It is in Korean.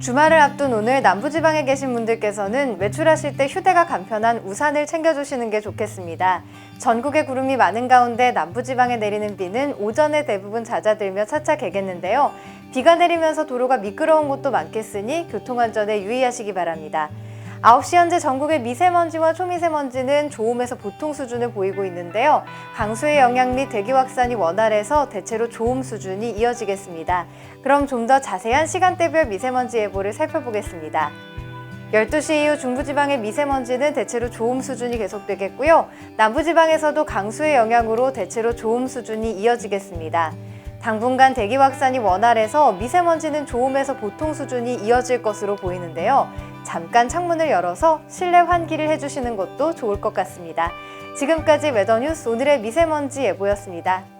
주말을 앞둔 오늘 남부지방에 계신 분들께서는 외출하실 때 휴대가 간편한 우산을 챙겨주시는 게 좋겠습니다. 전국에 구름이 많은 가운데 남부지방에 내리는 비는 오전에 대부분 잦아들며 차차 개겠는데요. 비가 내리면서 도로가 미끄러운 곳도 많겠으니 교통안전에 유의하시기 바랍니다. 9시 현재 전국의 미세먼지와 초미세먼지는 좋음에서 보통 수준을 보이고 있는데요. 강수의 영향 및 대기 확산이 원활해서 대체로 좋음 수준이 이어지겠습니다. 그럼 좀 더 자세한 시간대별 미세먼지 예보를 살펴보겠습니다. 12시 이후 중부지방의 미세먼지는 대체로 좋음 수준이 계속되겠고요. 남부지방에서도 강수의 영향으로 대체로 좋음 수준이 이어지겠습니다. 당분간 대기 확산이 원활해서 미세먼지는 좋음에서 보통 수준이 이어질 것으로 보이는데요. 잠깐 창문을 열어서 실내 환기를 해주시는 것도 좋을 것 같습니다. 지금까지 웨더뉴스 오늘의 미세먼지 예보였습니다.